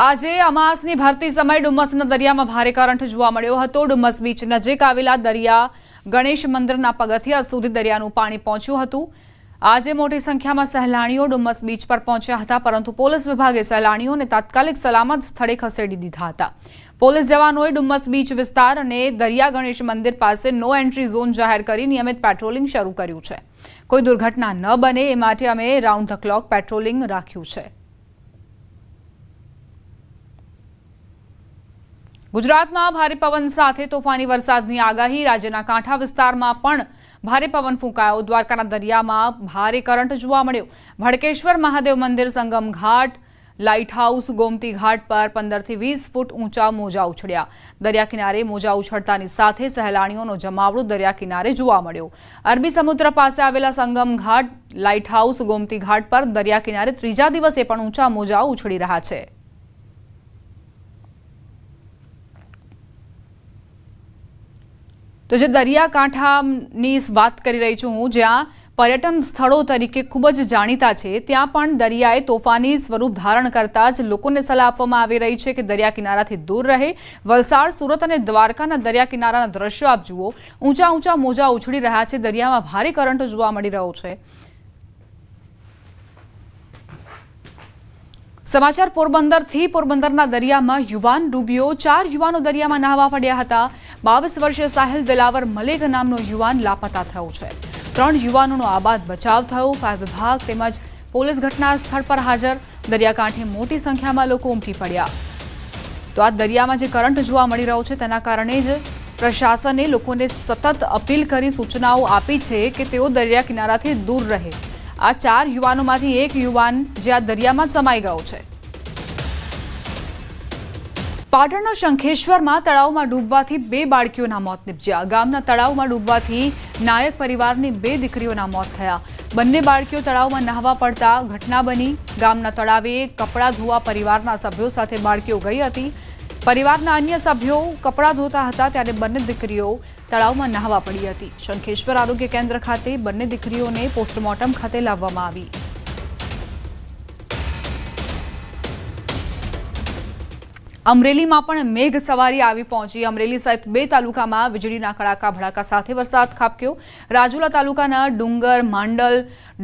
આજે અમાસની ભરતી સમયે ડુમ્મસના દરિયામાં ભારે કરંટ જોવા મળ્યો હતો. ડુમ્મસ બીચ નજીક આવેલા દરિયા ગણેશ મંદિરના પગથિયા સુધી દરિયાનું પાણી પહોંચ્યું હતું. આજે મોટી સંખ્યામાં સહેલાણીઓ ડુમ્મસ બીચ પર પહોંચ્યા હતા, પરંતુ પોલીસ વિભાગે સહેલાણીઓને તાત્કાલિક સલામત સ્થળે ખસેડી દીધા હતા. પોલીસ જવાનોએ ડુમ્મસ બીચ વિસ્તાર અને દરિયા ગણેશ મંદિર પાસે નો એન્ટ્રી ઝોન જાહેર કરી નિયમિત પેટ્રોલિંગ શરૂ કર્યું છે. કોઈ દુર્ઘટના ન બને એ માટે અમે રાઉન્ડ ધ ક્લોક પેટ્રોલિંગ રાખ્યું છે. ગુજરાતમાં ભારે પવન સાથે તોફાની વરસાદની આગાહી, રાજ્યના કાંઠા વિસ્તારમાં પણ ભારે પવન ફૂંકાયો. દ્વારકાના દરિયામાં ભારે કરંટ જોવા મળ્યો. ભડકેશ્વર મહાદેવ મંદિર સંગમ ઘાટ લાઇટ હાઉસ ગોમતી ઘાટ પર પંદરથી વીસ ફૂટ ઊંચા મોજા ઉછળ્યા. દરિયા કિનારે મોજા ઉછળતાની સાથે સહેલાણીઓનો જમાવડો દરિયા કિનારે જોવા મળ્યો. અરબી સમુદ્ર પાસે આવેલા સંગમ ઘાટ લાઇટ હાઉસ ગોમતી ઘાટ પર દરિયા કિનારે ત્રીજા દિવસે પણ ઊંચા મોજા ઉછળી રહ્યા છે. તો જે દરિયાકાંઠાની વાત કરી રહી છું હું, જ્યાં પર્યટન સ્થળો તરીકે ખૂબ જ જાણીતા છે, ત્યાં પણ દરિયાએ તોફાની સ્વરૂપ ધારણ કરતા જ લોકોને સલાહ આપવામાં આવી રહી છે કે દરિયા કિનારાથી દૂર રહે. વલસાડ, સુરત અને દ્વારકાના દરિયા કિનારાના દ્રશ્યો આપ જુઓ. ઊંચા ઊંચા મોજા ઉછળી રહ્યા છે, દરિયામાં ભારે કરંટ જોવા મળી રહ્યો છે. સમાચાર પોરબંદરથી પોરબંદરના દરિયામાં યુવાન ડૂબ્યો. ચાર યુવાનો દરિયામાં નાહવા પડ્યા હતા. બાવીસ વર્ષીય સાહિલ દિલાવર મલેક નામનો યુવાન લાપતા થયો છે. ત્રણ યુવાનોનો આબાદ બચાવ થયો. ફાયર વિભાગ તેમજ પોલીસ ઘટના સ્થળ પર હાજર. દરિયાકાંઠે મોટી સંખ્યામાં લોકો ઉમટી પડ્યા. તો આ દરિયામાં જે કરંટ જોવા મળી રહ્યો છે તેના કારણે જ પ્રશાસને લોકોને સતત અપીલ કરી સૂચનાઓ આપી છે કે તેઓ દરિયા કિનારાથી દૂર રહે. આ ચાર યુવાનોમાંથી એક યુવાન જે આ દરિયામાં સમાઈ ગયો છે. પાટણના શંખેશ્વરમાં તળાવમાં ડૂબવાથી બે બાળકીઓના મોત નિપજ્યા. ગામના તળાવમાં ડૂબવાથી નાયક પરિવારની બે દીકરીઓના મોત થયા. બંને બાળકીઓ તળાવમાં નહાવા પડતા ઘટના બની. ગામના તળાવે કપડાં ધોવા પરિવારના સભ્યો સાથે બાળકીઓ ગઈ હતી. પરિવારના અન્ય સભ્યો કપડાં ધોતા હતા, ત્યારે બંને દીકરીઓ તળાવમાં નહાવા પડી હતી. શંખેશ્વર આરોગ્ય કેન્દ્ર ખાતે બંને દીકરીઓને પોસ્ટમોર્ટમ ખાતે લાવવામાં આવી. અમરેલીમાં પણ મેઘ સવારી આવી પહોંચી. અમરેલી સહિત બે તાલુકામાં વીજળીના કડાકા ભડાકા સાથે વરસાદ ખાબક્યો. રાજુલા તાલુકાના ડુંગર, માંડલ,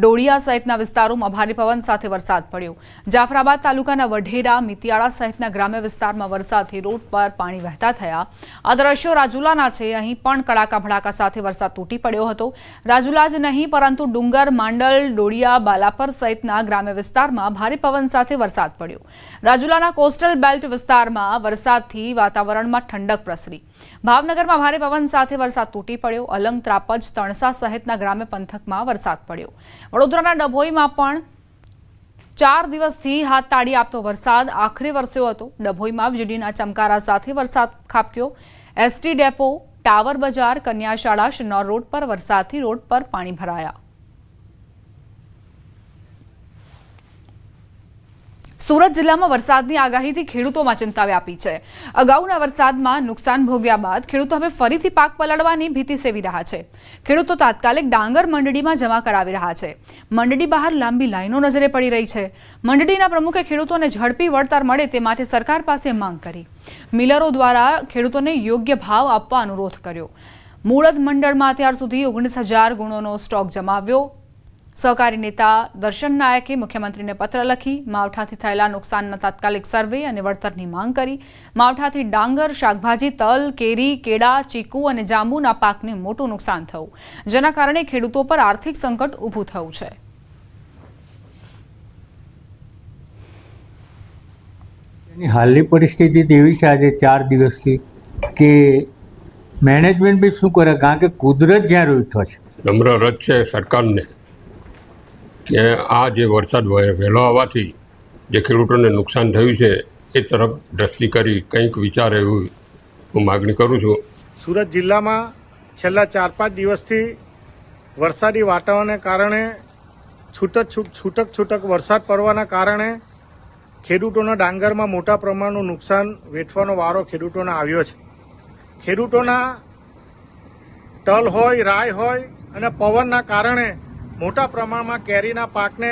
ડોળિયા સહિતના વિસ્તારોમાં ભારે પવન સાથે વરસાદ પડ્યો. જાફરાબાદ તાલુકાના વઢેરા, મિતિયાળા સહિતના ગ્રામ્ય વિસ્તારમાં વરસાદથી રોડ પર પાણી વહેતા થયા. આ દ્રશ્યો રાજુલાના છે. અહીં પણ કડાકા ભડાકા સાથે વરસાદ તૂટી પડ્યો હતો. રાજુલા જ નહીં, પરંતુ ડુંગર, માંડલ, ડોળિયા, બાલાપર સહિતના ગ્રામ્ય વિસ્તારમાં ભારે પવન સાથે વરસાદ પડ્યો. રાજુલાના કોસ્ટલ બેલ્ટ વિસ્તારમાં વરસાદથી વાતાવરણમાં ઠંડક પ્રસરી. ભાવનગરમાં ભારે પવન સાથે વરસાદ તૂટી પડ્યો. અલંગ ત્રાપજ, તણસા સહિતના ગ્રામ્ય પંથકમાં વરસાદ પડ્યો. વડોદરાના ડભોઈમાં પણ ચાર દિવસથી હાથ તાળી આપતો વરસાદ આખરે વરસ્યો હતો. ડભોઈમાં વીજળીના ચમકારા સાથે વરસાદ ખાબક્યો. એસટી ડેપો, ટાવર બજાર, કન્યાશાળા, શિનોર રોડ પર વરસાદથી રોડ પર પાણી ભરાયા. સુરત જિલ્લામાં વરસાદની આગાહીથી ખેડૂતોમાં ચિંતા વ્યાપી છે. અગાઉના વરસાદમાં નુકસાન ભોગ્યા બાદ ખેડૂતો હવે ફરીથી પાક પલળવાની ભીતિ સેવી રહ્યા છે. ખેડૂતો તાત્કાલિક ડાંગર મંડળીમાં જમા કરાવી રહ્યા છે. મંડળી બહાર લાંબી લાઈનો નજરે પડી રહી છે. મંડળીના પ્રમુખે ખેડૂતોને ઝડપી વળતર મળે તે માટે સરકાર પાસે માંગ કરી. મિલરો દ્વારા ખેડૂતોને યોગ્ય ભાવ આપવા અનુરોધ કર્યો. મૂળદ મંડળમાં અત્યાર સુધી ઓગણીસ હજાર ગુણોનો સ્ટોક જમાવ્યો. સહકારી નેતા દર્શન નાયકે મુખ્યમંત્રીને પત્ર લખી માવઠાથી થયેલા નુકસાનના તાત્કાલિક સર્વે અને વળતરની માંગ કરી. માવઠાથી ડાંગર શાકભાજી તલ કેરી કેળા ચીકુ અને જાંબુના પાકને મોટું નુકસાન થયું. જેના કારણે ખેડૂતો પર આર્થિક સંકટ ઊભું થયું છે. હાલની પરિસ્થિતિ એવી છે આજે ચાર દિવસથી કે મેનેજમેન્ટ બી શું કરે? કારણ કે કુદરત જ્યાં રૂઠો છે. નમ્ર રજ છે સરકારને. કે આ જે વરસાદ વહે- વહેલો આવવાથી જે ખેડૂતોને નુકસાન થયું છે, એ તરફ દ્રષ્ટિ કરી કંઈક વિચારે એવું હું માગણી કરું છું. સુરત જિલ્લામાં છેલ્લા ચાર પાંચ દિવસથી વરસાદી વાતાવરણને કારણે છૂટક છૂટ, છૂટક છૂટક વરસાદ પડવાના કારણે ખેડૂતોના ડાંગરમાં મોટા પ્રમાણનું નુકસાન વેઠવાનો વારો ખેડૂતોને આવ્યો છે. ખેડૂતોના તલ હોય રાય હોય અને પવનના કારણે મોટા પ્રમાણમાં કેરીના પાકને,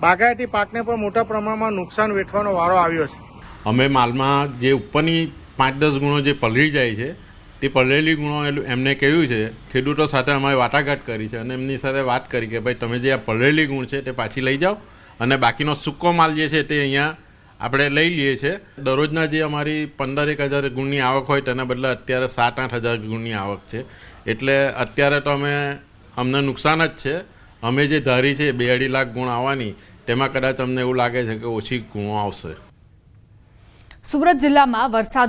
બાગાયતી પાકને પણ મોટા પ્રમાણમાં નુકસાન વેઠવાનો વારો આવ્યો છે. અમે માલમાં જે ઉપરની પાંચ દસ ગુણો જે પલળી જાય છે, તે પલળેલી ગુણો એમને કહ્યું છે, ખેડૂતો સાથે અમારે વાટાઘાટ કરી છે અને એમની સાથે વાત કરી કે ભાઈ તમે જે આ પલળેલી ગુણ છે તે પાછી લઈ જાઓ અને બાકીનો સૂકો માલ જે છે તે અહીંયા આપણે લઈ લઈએ છીએ દરરોજના જે અમારી પંદર એક હજાર ગુણની આવક હોય તેના બદલે અત્યારે સાત આઠ હજાર ગુણની આવક છે. એટલે અત્યારે તો અમે અમને નુકસાન જ છે. અમે જે ધારી છે, બે અઢી લાખ ગુણ આવવાની, તેમાં કદાચ અમને એવું લાગે છે કે ઓછી ગુણો આવશે. સુરત જિલ્લામાં વરસાદ